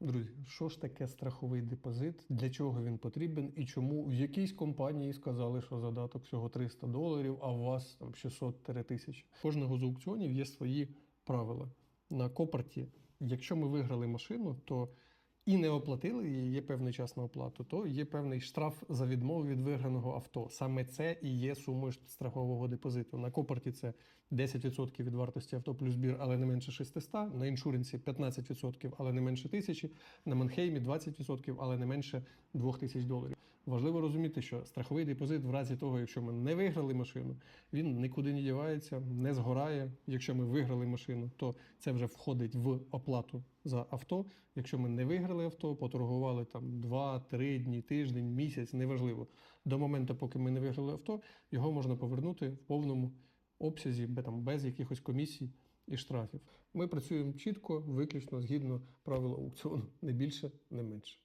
Друзі, що ж таке страховий депозит, для чого він потрібен і чому в якійсь компанії сказали, що задаток всього 300 доларів, а у вас там 600 тисяч. Кожного з аукціонів є свої правила. На копарті, якщо ми виграли машину, то і не оплатили її, є певний час на оплату, то є певний штраф за відмову від виграного авто. Саме це і є сумою страхового депозиту. На копарті це 10% від вартості авто плюс збір, але не менше 600, на іншуренсі 15%, але не менше 1000, на Манхеймі 20%, але не менше 2000 доларів. Важливо розуміти, що страховий депозит в разі того, якщо ми не виграли машину, він нікуди не дівається, не згорає. Якщо ми виграли машину, то це вже входить в оплату за авто. Якщо ми не виграли авто, поторгували там 2-3 дні, тиждень, місяць, неважливо. До моменту, поки ми не виграли авто, його можна повернути в повному обсязі, там, без якихось комісій і штрафів. Ми працюємо чітко, виключно згідно правил аукціону, не більше, не менше.